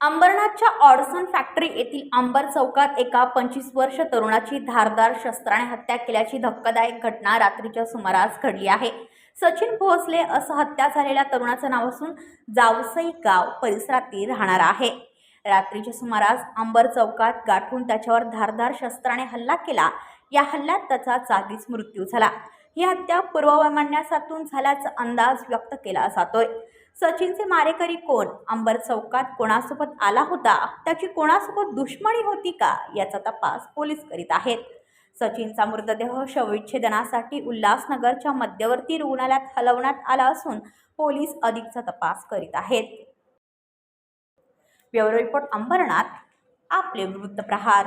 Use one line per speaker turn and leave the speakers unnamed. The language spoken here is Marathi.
अंबरनाथच्या ऑडसन फॅक्टरी येथील अंबर चौकात एका पंचवीस वर्ष तरुणाची धारदार शस्त्राने हत्या केल्याची धक्कादायक घटना रात्रीच्या सुमारास घडली आहे. सचिन भोसले असं हत्या झालेल्या तरुणाचं नाव असून जावसई गाव परिसरातील राहणार आहे. रात्रीच्या सुमारास अंबर चौकात गाठून त्याच्यावर धारदार शस्त्राने हल्ला केला. या हल्ल्यात त्याचा जागीच मृत्यू झाला. ही हत्या पूर्ववैमान्यासातून झाल्याचा अंदाज व्यक्त केला जातोय. सचिनचे मारेकरी कोण? अंबर चौकात कोणासोबत आला होता? त्याची कोणासोबत दुश्मनी होती का? याचा तपास पोलीस करीत आहेत. सचिनचा मृतदेह शवविच्छेदनासाठी उल्हासनगरच्या मध्यवर्ती रुग्णालयात हलवण्यात आला असून पोलीस अधिकचा तपास करीत आहेत. ब्युरो रिपोर्ट अंबरनाथ आपले वृत्तप्रहार.